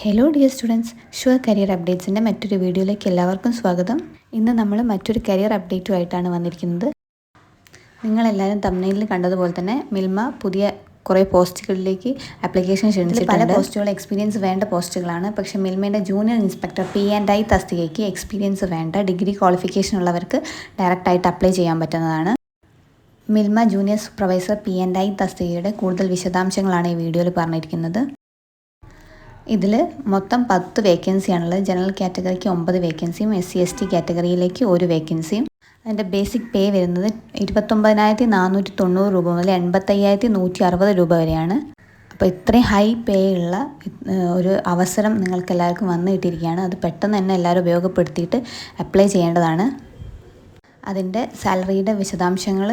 Hello dear students sure career അപ്ഡേറ്റ്സിന്റെ മറ്റൊരു വീഡിയോയിലേക്ക് എല്ലാവർക്കും സ്വാഗതം. ഇന്ന് നമ്മൾ മറ്റൊരു കരിയർ അപ്ഡേറ്റുമായിട്ടാണ് വന്നിരിക്കുന്നത്. നിങ്ങളെല്ലാവരും തമിഴ്നയിൽ കണ്ടതുപോലെ തന്നെ മിൽമ പുതിയ കുറേ പോസ്റ്റുകളിലേക്ക് അപ്ലിക്കേഷൻ ക്ഷണിച്ചിട്ടുണ്ട് പല പോസ്റ്റുകൾ എക്സ്പീരിയൻസ് വേണ്ട പോസ്റ്റുകളാണ്. പക്ഷേ മിൽമയുടെ junior inspector P and I തസ്തികയ്ക്ക് experience വേണ്ട ഡിഗ്രി ക്വാളിഫിക്കേഷൻ ഉള്ളവർക്ക് ഡയറക്റ്റായിട്ട് അപ്ലൈ ചെയ്യാൻ പറ്റുന്നതാണ്. Milma junior supervisor P and I തസ്തികയുടെ കൂടുതൽ വിശദാംശങ്ങളാണ് ഈ വീഡിയോയിൽ പറഞ്ഞിരിക്കുന്നത്. ഇതിൽ മൊത്തം പത്ത് വേക്കൻസിയാണുള്ളത് ജനറൽ കാറ്റഗറിക്ക് ഒമ്പത് വേക്കൻസിയും എസ് സി എസ് ടി കാറ്റഗറിയിലേക്ക് ഒരു വേക്കൻസിയും അതിന്റെ ബേസിക് പേ വരുന്നത് ഇരുപത്തൊമ്പതിനായിരത്തി നാനൂറ്റി തൊണ്ണൂറ് രൂപ മുതൽ എൺപത്തയ്യായിരത്തി നൂറ്റി അറുപത് രൂപ വരെയാണ്. അപ്പോൾ ഇത്രയും ഹൈ പേ ഉള്ള ഒരു അവസരം നിങ്ങൾക്ക് എല്ലാവർക്കും വന്നു കിട്ടിയിരിക്കുകയാണ്. അത് പെട്ടെന്ന് തന്നെ എല്ലാവരും ഉപയോഗപ്പെടുത്തിയിട്ട് അപ്ലൈ ചെയ്യേണ്ടതാണ്. അതിന്റെ സാലറിയുടെ വിശദാംശങ്ങൾ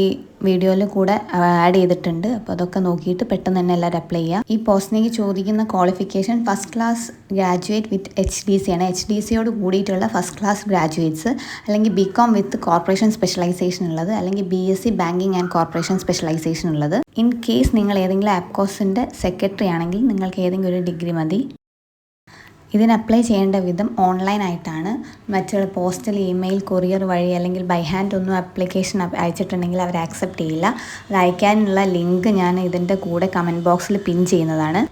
ഈ വീഡിയോയിൽ കൂടെ ആഡ് ചെയ്തിട്ടുണ്ട്. അപ്പോൾ അതൊക്കെ നോക്കിയിട്ട് പെട്ടെന്ന് തന്നെ എല്ലാവരും അപ്ലൈ ചെയ്യുക ഈ പോസ്റ്റിനേക്ക് ചോദിക്കുന്ന qualification first class graduate with H D C ആണ്. എച്ച് ഡി സിയോട് കൂടിയിട്ടുള്ള ഫസ്റ്റ് ക്ലാസ് ഗ്രാജുവേറ്റ്സ് അല്ലെങ്കിൽ B com with corporation specialisation ഉള്ളത് അല്ലെങ്കിൽ B S C banking and corporation specialisation ഉള്ളത്. ഇൻ കേസ് നിങ്ങൾ ഏതെങ്കിലും ആപ്കോസിന്റെ സെക്രട്ടറി ആണെങ്കിൽ നിങ്ങൾക്ക് ഏതെങ്കിലും ഒരു ഡിഗ്രി മതി. ഇതിന് അപ്ലൈ ചെയ്യേണ്ട വിധം ഓൺലൈൻ ആയിട്ടാണ്. മറ്റുള്ള പോസ്റ്റൽ ഇമെയിൽ കൊറിയർ വഴി അല്ലെങ്കിൽ ബൈ ഹാൻഡ് ഒന്നും അപ്ലിക്കേഷൻ അയച്ചിട്ടുണ്ടെങ്കിൽ അവർ ആക്സെപ്റ്റ് ചെയ്യില്ല. അത് അയക്കാനുള്ള ലിങ്ക് ഞാൻ ഇതിന്റെ കൂടെ കമന്റ് ബോക്സിൽ പിൻ ചെയ്യുന്നതാണ്.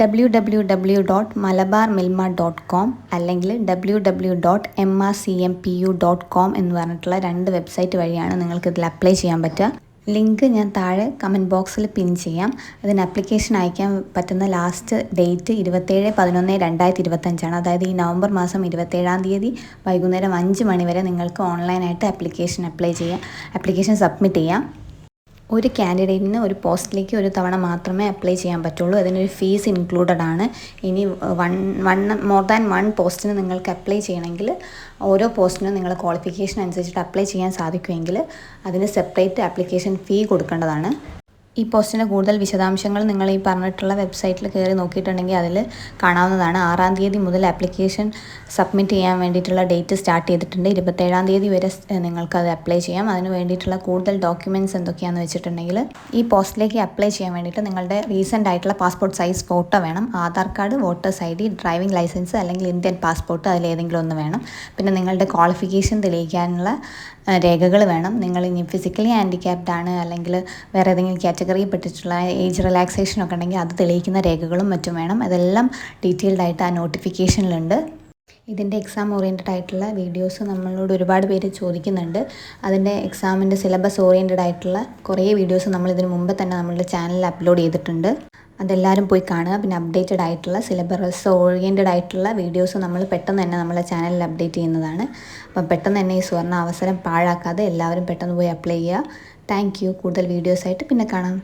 W W W dot Malabar Milma dot com അല്ലെങ്കിൽ W W dot M R C M P U dot com എന്ന് പറഞ്ഞിട്ടുള്ള രണ്ട് വെബ്സൈറ്റ് വഴിയാണ് നിങ്ങൾക്ക് ഇതിൽ അപ്ലൈ ചെയ്യാൻ പറ്റുക. ലിങ്ക് ഞാൻ താഴെ കമന്റ് ബോക്സിൽ പിൻ ചെയ്യാം. അതിന് ആപ്ലിക്കേഷൻ അയക്കാൻ പറ്റുന്ന ലാസ്റ്റ് ഡേറ്റ് ഇരുപത്തേഴ് പതിനൊന്ന് രണ്ടായിരത്തി ഇരുപത്തഞ്ചാണ് അതായത് ഈ നവംബർ മാസം ഇരുപത്തേഴാം തീയതി വൈകുന്നേരം അഞ്ച് മണി വരെ നിങ്ങൾക്ക് ഓൺലൈനായിട്ട് ആപ്ലിക്കേഷൻ അപ്ലൈ ചെയ്യാം. ആപ്ലിക്കേഷൻ സബ്മിറ്റ് ചെയ്യാം. ഒരു കാൻഡിഡേറ്റിന് ഒരു പോസ്റ്റിലേക്ക് ഒരു തവണ മാത്രമേ അപ്ലൈ ചെയ്യാൻ പറ്റുള്ളൂ. അതിനൊരു ഫീസ് ഇൻക്ലൂഡഡ് ആണ്. ഇനി one one more than one പോസ്റ്റിന് നിങ്ങൾക്ക് അപ്ലൈ ചെയ്യണമെങ്കിൽ ഓരോ പോസ്റ്റിനും നിങ്ങൾ ക്വാളിഫിക്കേഷൻ അനുസരിച്ചിട്ട് അപ്ലൈ ചെയ്യാൻ സാധിക്കുമെങ്കിൽ അതിന് സെപ്പറേറ്റ് ആപ്ലിക്കേഷൻ ഫീ കൊടുക്കേണ്ടതാണ്. ഈ പോസ്റ്റിന്റെ കൂടുതൽ വിശദാംശങ്ങൾ നിങ്ങൾ ഈ പറഞ്ഞിട്ടുള്ള വെബ്സൈറ്റിൽ കയറി നോക്കിയിട്ടുണ്ടെങ്കിൽ അതിൽ കാണാവുന്നതാണ്. ആറാം തീയതി മുതൽ ആപ്ലിക്കേഷൻ സബ്മിറ്റ് ചെയ്യാൻ വേണ്ടിയിട്ടുള്ള ഡേറ്റ് സ്റ്റാർട്ട് ചെയ്തിട്ടുണ്ട്. ഇരുപത്തേഴാം തീയതി വരെ നിങ്ങൾക്ക് അത് അപ്ലൈ ചെയ്യാം. അതിന് വേണ്ടിയിട്ടുള്ള കൂടുതൽ ഡോക്യുമെന്റ്സ് എന്തൊക്കെയാണെന്ന് വെച്ചിട്ടുണ്ടെങ്കിൽ ഈ പോസ്റ്റിലേക്ക് അപ്ലൈ ചെയ്യാൻ വേണ്ടിയിട്ട് നിങ്ങളുടെ റീസെന്റ് ആയിട്ടുള്ള പാസ്പോർട്ട് സൈസ് ഫോട്ടോ വേണം. Aadhaar card voters I D driving licence അല്ലെങ്കിൽ ഇന്ത്യൻ പാസ്പോർട്ട് അതിലേതെങ്കിലും ഒന്ന് വേണം. പിന്നെ നിങ്ങളുടെ ക്വാളിഫിക്കേഷൻ തെളിയിക്കാനുള്ള രേഖകൾ വേണം. നിങ്ങൾ ഇനി ഫിസിക്കലി ഹാൻഡിക്യാപ്ഡ് ആണ് അല്ലെങ്കിൽ വേറെ ഏതെങ്കിലും കാറ്റഗറിയിൽ പെട്ടിട്ടുള്ള ഏജ് റിലാക്സേഷൻ ഒക്കെ ഉണ്ടെങ്കിൽ അത് തെളിയിക്കുന്ന രേഖകളും മറ്റും വേണം. അതെല്ലാം ഡീറ്റെയിൽഡ് ആയിട്ട് ആ നോട്ടിഫിക്കേഷനിലുണ്ട് ഇതിന്റെ എക്സാം ഓറിയന്റഡ് ആയിട്ടുള്ള വീഡിയോസ് നമ്മളോട് ഒരുപാട് പേര് ചോദിക്കുന്നുണ്ട്. അതിന്റെ എക്സാമിന്റെ സിലബസ് ഓറിയന്റഡ് ആയിട്ടുള്ള കുറേ വീഡിയോസ് നമ്മൾ ഇതിന് മുമ്പ് തന്നെ നമ്മളുടെ ചാനലിൽ അപ്ലോഡ് ചെയ്തിട്ടുണ്ട്. അതെല്ലാവരും പോയി കാണുക. പിന്നെ അപ്ഡേറ്റഡ് ആയിട്ടുള്ള സിലബസ് ഓറിയന്റഡ് ആയിട്ടുള്ള വീഡിയോസ് നമ്മൾ പെട്ടെന്ന് തന്നെ നമ്മളെ ചാനലിൽ അപ്ഡേറ്റ് ചെയ്യുന്നതാണ്. അപ്പം പെട്ടെന്ന് തന്നെ ഈ സുവർണ അവസരം പാഴാക്കാതെ എല്ലാവരും പെട്ടെന്ന് പോയി അപ്ലൈ ചെയ്യുക. താങ്ക് കൂടുതൽ വീഡിയോസായിട്ട് പിന്നെ കാണാം.